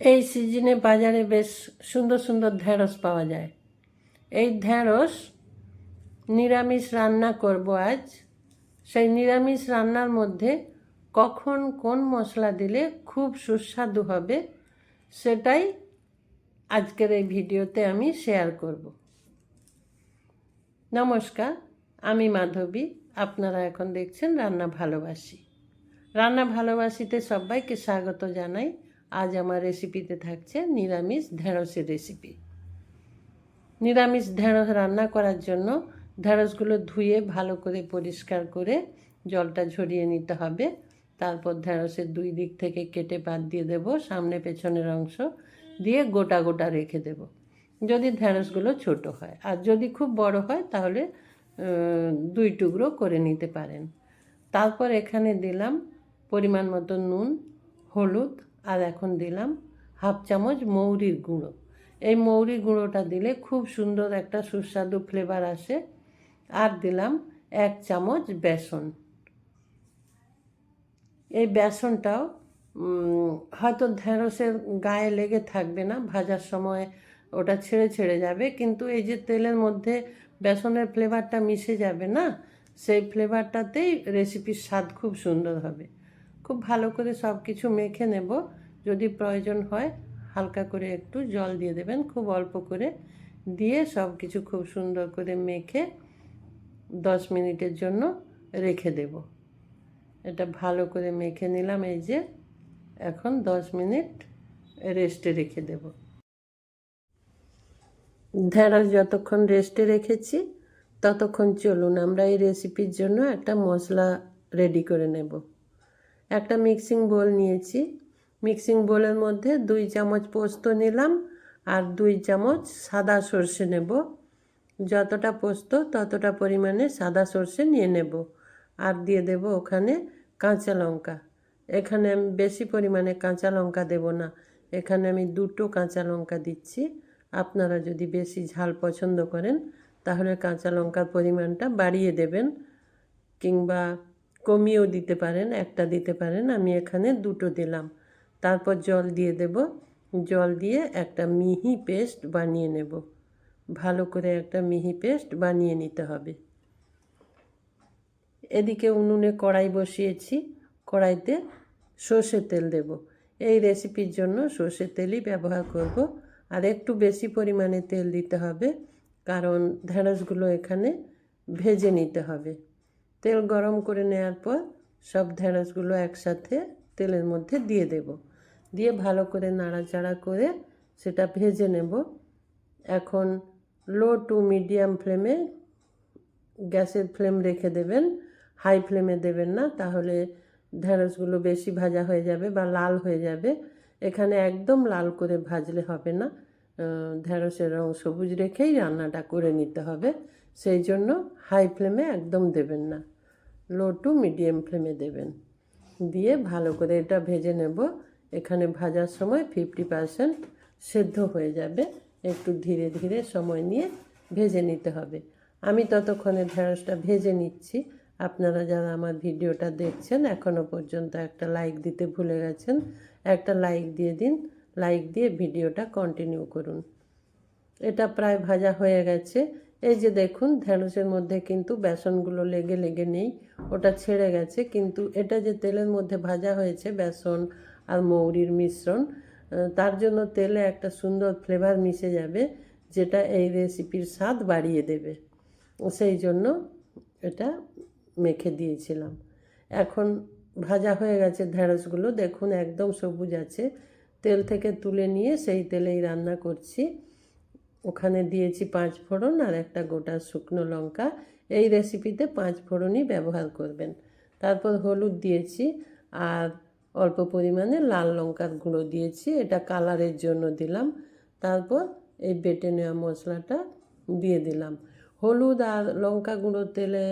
এই সিজনে বাজারে বেশ সুন্দর সুন্দর ঢেঁড়স পাওয়া যায়। এই ঢেঁড়স নিরামিষ রান্না করব আজ। সেই নিরামিষ রান্নার মধ্যে কখন কোন মশলা দিলে খুব সুস্বাদু হবে সেটাই আজকের এই ভিডিওতে আমি শেয়ার করব। নমস্কার, আমি মাধবী, আপনারা এখন দেখছেন রান্না ভালোবাসি। রান্না ভালোবাসিতে সবাইকে স্বাগত জানাই। আজ আমার রেসিপিতে থাকছে নিরামিষ ঢেঁড়সের রেসিপি নিরামিষ ঢেঁড়স রান্না করার জন্য ঢেঁড়সগুলো ধুয়ে ভালো করে পরিষ্কার করে জলটা ঝরিয়ে নিতে হবে। তারপর ঢেঁড়সের দুই দিক থেকে কেটে বাদ দিয়ে দেব, সামনে পেছনের অংশ দিয়ে গোটা গোটা রেখে দেব। যদি ঢেঁড়সগুলো ছোট হয়, আর যদি খুব বড় হয় তাহলে দুই টুকরো করে নিতে পারেন। তারপর এখানে দিলাম পরিমাণ মতো নুন, হলুদ আর এখন দিলাম হাফ চামচ মৌরির গুঁড়ো। এই মৌরি গুঁড়োটা দিলে খুব সুন্দর একটা সুস্বাদু ফ্লেভার আসে। আর দিলাম এক চামচ বেসন। এই বেসনটাও হয়তো ঢেঁড়সের গায়ে লেগে থাকবে না, ভাজার সময় ওটা ছেড়ে ছেড়ে যাবে, কিন্তু এই যে তেলের মধ্যে বেসনের ফ্লেভারটা মিশে যাবে না, সেই ফ্লেভারটাতেই রেসিপির স্বাদ খুব সুন্দর হবে। খুব ভালো করে সব কিছু মেখে নেব। যদি প্রয়োজন হয়, হালকা করে একটু জল দিয়ে দেবেন, খুব অল্প করে দিয়ে সব কিছু খুব সুন্দর করে মেখে দশ মিনিটের জন্য রেখে দেব। এটা ভালো করে মেখে নিলাম, এই যে এখন দশ মিনিট রেস্টে রেখে দেব। ঢেঁড়স যতক্ষণ রেস্টে রেখেছি, ততক্ষণ চলুন আমরা এই রেসিপির জন্য একটা মশলা রেডি করে নেব। একটা মিক্সিং বোল নিয়েছি। মিক্সিং বোলের মধ্যে দুই চামচ পোস্ত নিলাম আর দুই চামচ সাদা সর্ষে নেব। যতটা পোস্ত, ততটা পরিমাণে সাদা সর্ষে নিয়ে নেব আর দিয়ে দেব ওখানে কাঁচা লঙ্কা। এখানে আমি বেশি পরিমাণে কাঁচা লঙ্কা দেব না। এখানে আমি দুটো কাঁচা লঙ্কা দিচ্ছি। আপনারা যদি বেশি ঝাল পছন্দ করেন, তাহলে কাঁচা লঙ্কার পরিমাণটা বাড়িয়ে দেবেন কিংবা কমিয়েও দিতে পারেন, একটা দিতে পারেন। আমি এখানে দুটো দিলাম। তারপর জল দিয়ে দেব। জল দিয়ে একটা মিহি পেস্ট বানিয়ে নেব। ভালো করে একটা মিহি পেস্ট বানিয়ে নিতে হবে। এদিকে উনুনে কড়াই বসিয়েছি। কড়াইতে সর্ষের তেল দেব। এই রেসিপির জন্য সর্ষের তেলই ব্যবহার করব। আর একটু বেশি পরিমাণে তেল দিতে হবে, কারণ ঢেঁড়সগুলো এখানে ভেজে নিতে হবে। তেল গরম করে নেওয়ার পর সব ঢেঁড়সগুলো একসাথে তেলের মধ্যে দিয়ে দেব। দিয়ে ভালো করে নাড়াচাড়া করে সেটা ভেজে নেব। এখন লো টু মিডিয়াম ফ্লেমে গ্যাসের ফ্লেম রেখে দেবেন। হাই ফ্লেমে দেবেন না, তাহলে ঢেঁড়সগুলো বেশি ভাজা হয়ে যাবে বা লাল হয়ে যাবে। এখানে একদম লাল করে ভাজলে হবে না। আহ, ঢেঁড়সের রং সবুজ রেখেই রান্নাটা করে নিতে হবে। সেই জন্য হাই ফ্লেমে একদম দেবেন না। লো টু মিডিয়াম ফ্লেমে দেবেন। দিয়ে ভালো করে এটা ভেজে নেব। এখানে ভাজার সময় ফিফটি পারসেন্ট সেদ্ধ হয়ে যাবে। একটু ধীরে ধীরে সময় নিয়ে ভেজে নিতে হবে। আমি ততক্ষণে ঢেঁড়সটা ভেজে নিচ্ছি। আপনারা যারা আমার ভিডিওটা দেখছেন এখনও পর্যন্ত একটা লাইক দিতে ভুলে গেছেন একটা লাইক দিয়ে দিন। লাইক দিয়ে ভিডিওটা কন্টিনিউ করুন। এটা প্রায় ভাজা হয়ে গেছে। এই যে দেখুন, ঢেঁড়সের মধ্যে কিন্তু বেসনগুলো লেগে লেগে নেই, ওটা ছেড়ে গেছে। কিন্তু এটা যে তেলের মধ্যে ভাজা হয়েছে, বেসন আর মৌরির মিশ্রণ তার জন্য তেলে একটা সুন্দর ফ্লেভার মিশে যাবে, যেটা এই রেসিপির স্বাদ বাড়িয়ে দেবে। সেই জন্য এটা মেখে দিয়েছিলাম। এখন ভাজা হয়ে গেছে ঢেঁড়সগুলো। দেখুন, একদম সবুজ আছে। তেল থেকে তুলে নিয়ে সেই তেলেই রান্না করছি। ওখানে দিয়েছি পাঁচ ফোড়ন আর একটা গোটা শুকনো লঙ্কা। এই রেসিপিতে পাঁচ ফোড়নই ব্যবহার করবেন। তারপর হলুদ দিয়েছি আর অল্প পরিমাণে লাল লঙ্কার গুঁড়ো দিয়েছি। এটা কালারের জন্য দিলাম। তারপর এই বেটে নেওয়া মশলাটা দিয়ে দিলাম। হলুদ আর লঙ্কা গুঁড়ো তেলে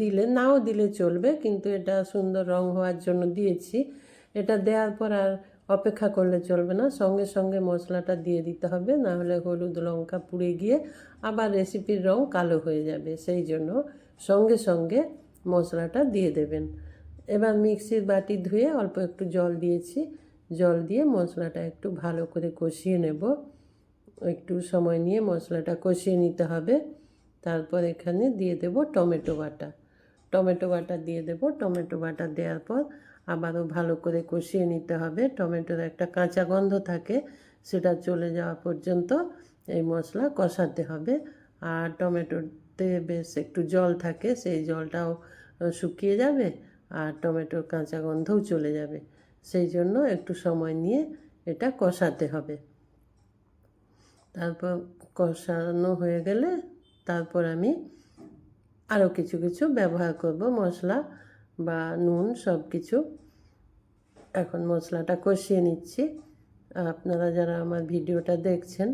দিলে, নাও দিলে চলবে, কিন্তু এটা সুন্দর রং হওয়ার জন্য দিয়েছি। এটা দেওয়ার পর আর অপেক্ষা করলে চলবে না। সঙ্গে সঙ্গে মশলাটা দিয়ে দিতে হবে, না হলে হলুদ লঙ্কা পুড়ে গিয়ে আবার রেসিপির রং কালো হয়ে যাবে। সেই জন্য সঙ্গে সঙ্গে মশলাটা দিয়ে দেবেন। এবার মিক্সির বাটি ধুয়ে অল্প একটু জল দিয়েছি। জল দিয়ে মশলাটা একটু ভালো করে কষিয়ে নেব। একটু সময় নিয়ে মশলাটা কষিয়ে নিতে হবে। তারপর এখানে দিয়ে দেব টমেটো বাটা। টমেটো বাটা দিয়ে দেব। টমেটো বাটা দেওয়ার পর আবারও ভালো করে কষিয়ে নিতে হবে। টমেটোর একটা কাঁচা গন্ধ থাকে, সেটা চলে যাওয়া পর্যন্ত এই মশলা কষাতে হবে। আর টমেটোতে বেশ একটু জল থাকে, সেই জলটাও শুকিয়ে যাবে আর টমেটোর কাঁচা গন্ধও চলে যাবে। সেই জন্য একটু সময় নিয়ে এটা কষাতে হবে। তারপর কষানো হয়ে গেলে তারপর আমি আরও কিছু কিছু ব্যবহার করব মশলা। বা নুন সব কিছু এখন মশলাটা কষিয়ে নিচ্ছি। আপনারা যারা আমার ভিডিওটা দেখছেন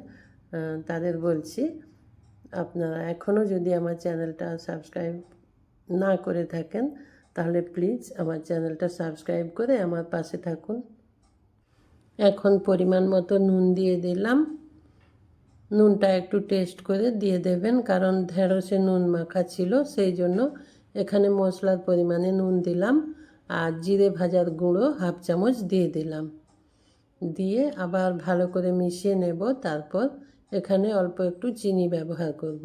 তাদের বলছি, আপনারা এখনও যদি আমার চ্যানেলটা সাবস্ক্রাইব না করে থাকেন, তাহলে প্লিজ আমার চ্যানেলটা সাবস্ক্রাইব করে আমার পাশে থাকুন। এখন পরিমাণ মতো নুন দিয়ে দিলাম। নুনটা একটু টেস্ট করে দিয়ে দেবেন, কারণ ঢেঁড়সে নুন মাখা ছিল, সেই জন্য এখানে মশলার পরিমাণে নুন দিলাম আর জিরে ভাজার গুঁড়ো হাফ চামচ দিয়ে দিলাম। দিয়ে আবার ভালো করে মিশিয়ে নেব, তারপর এখানে অল্প একটু চিনি ব্যবহার করব।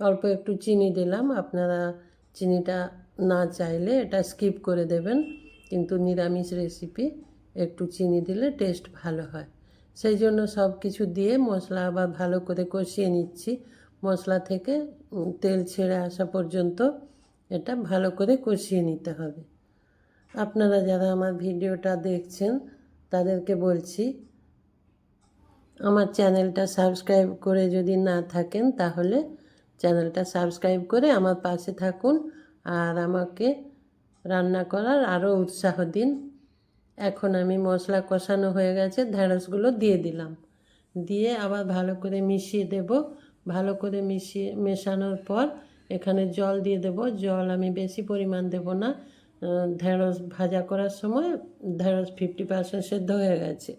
অল্প একটু চিনি দিলাম, আপনারা চিনিটা না চাইলে এটা স্কিপ করে দেবেন, কিন্তু নিরামিষ রেসিপি একটু চিনি দিলে টেস্ট ভালো হয়। সেই জন্য সব কিছু দিয়ে মশলা আবার ভালো করে কষিয়ে নিচ্ছি। মশলা থেকে তেল ছেড়ে আসা পর্যন্ত এটা ভালো করে কষিয়ে নিতে হবে। আপনারা যারা আমার ভিডিওটা দেখছেন, তাদেরকে বলছি, আমার চ্যানেলটা সাবস্ক্রাইব করে যদি না থাকেন, তাহলে চ্যানেলটা সাবস্ক্রাইব করে আমার পাশে থাকুন আর আমাকে রান্না করার আরও উৎসাহ দিন। এখন আমি মশলা কষানো হয়ে গেছে ঢেঁড়সগুলো দিয়ে দিলাম। দিয়ে আবার ভালো করে মিশিয়ে দেব। ভালো করে মিশিয়ে, মেশানোর পর এখানে জল দিয়ে দেব। জল আমি বেশি পরিমাণ দেব না। ঢেঁড়স ভাজা করার সময় ঢেঁড়স ফিফটি পার্সেন্ট সেদ্ধ হয়ে গেছে।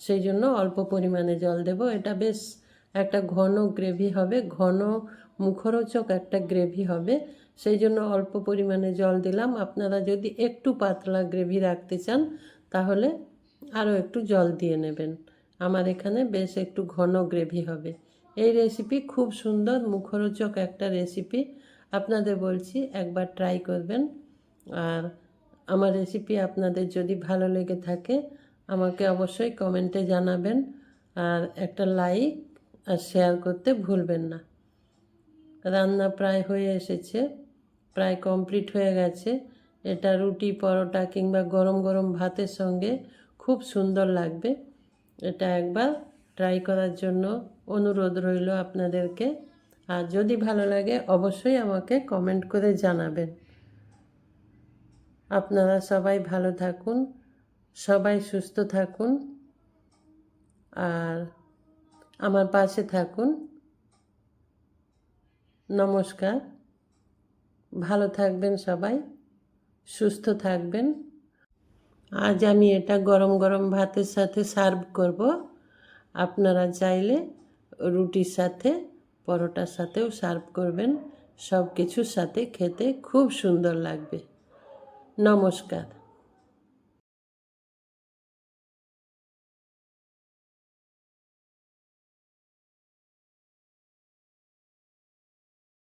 সেই জন্য অল্প পরিমাণে জল দেব। এটা বেশ একটা ঘন গ্রেভি হবে। ঘন মুখরোচক একটা গ্রেভি হবে। সেই জন্য অল্প পরিমাণে জল দিলাম। আপনারা যদি একটু পাতলা গ্রেভি রাখতে চান, তাহলে আরও একটু জল দিয়ে নেবেন। আমার এখানে বেশ একটু ঘন গ্রেভি হবে। এই রেসিপি খুব সুন্দর, মুখরোচক একটা রেসিপি আপনাদের বলছি, একবার ট্রাই করবেন। আর আমার রেসিপি আপনাদের যদি ভালো লেগে থাকে, আমাকে অবশ্যই কমেন্টে জানাবেন। আর একটা লাইক আর শেয়ার করতে ভুলবেন না। রান্না প্রায় হয়ে এসেছে, প্রায় কমপ্লিট হয়ে গেছে। এটা রুটি, পরোটা কিংবা গরম গরম ভাতের সঙ্গে খুব সুন্দর লাগবে। এটা একবার ট্রাই করার জন্য অনুরোধ রইল আপনাদেরকে। আর যদি ভালো লাগে, অবশ্যই আমাকে কমেন্ট করে জানাবেন। আপনারা সবাই ভালো থাকুন, সবাই সুস্থ থাকুন, আর আমার পাশে থাকুন। নমস্কার। ভালো থাকবেন সবাই, সুস্থ থাকবেন। আজ আমি এটা গরম গরম ভাতের সাথে সার্ভ করব। আপনারা চাইলে রুটির সাথে, পরোটার সাথেও সার্ভ করবেন। সব কিছুর সাথে খেতে খুব সুন্দর লাগবে। নমস্কার।